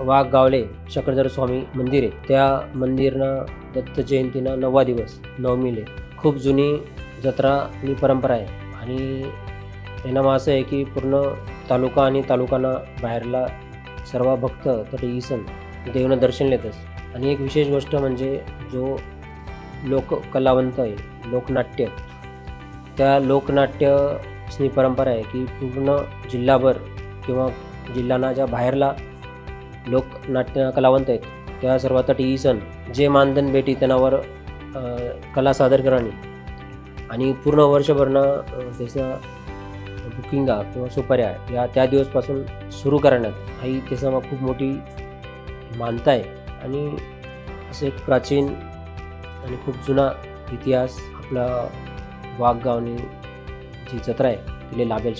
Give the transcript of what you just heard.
वाघ गावले चक्रधर स्वामी मंदिर. आहे त्या मंदिरनं दत्त जयंतीनं नववा दिवस नवमीले. खूप जुनी जत्रा आणि परंपरा आहे. आणि एनामा असं आहे की पूर्ण तालुका आणि तालुकाना बाहेरला सर्व भक्त तर ईसन देवनं दर्शन लेतच आणि एक विशेष गोष्ट म्हणजे जो लोककलावंत आहे लोकनाट्य त्या लोकनाट्यची परंपरा आहे की पूर्ण जिल्हाभर किंवा जिल्ह्याना ज्या बाहेरला लोकनाट्य कलावंत आहेत. त्या सर्वात सन जे मानधन भेटी त्यांनावर कला सादर करणे. आणि पूर्ण वर्षभरनं त्याचा बुकिंगा किंवा सुपाऱ्या या त्या दिवसपासून सुरू करण्यात. ही त्याचा खूप मोठी मानता आहे. आणि असं एक प्राचीन आणि खूप जुना इतिहास आपला वाघगावने जी जत्रा आहे तिला लाभेल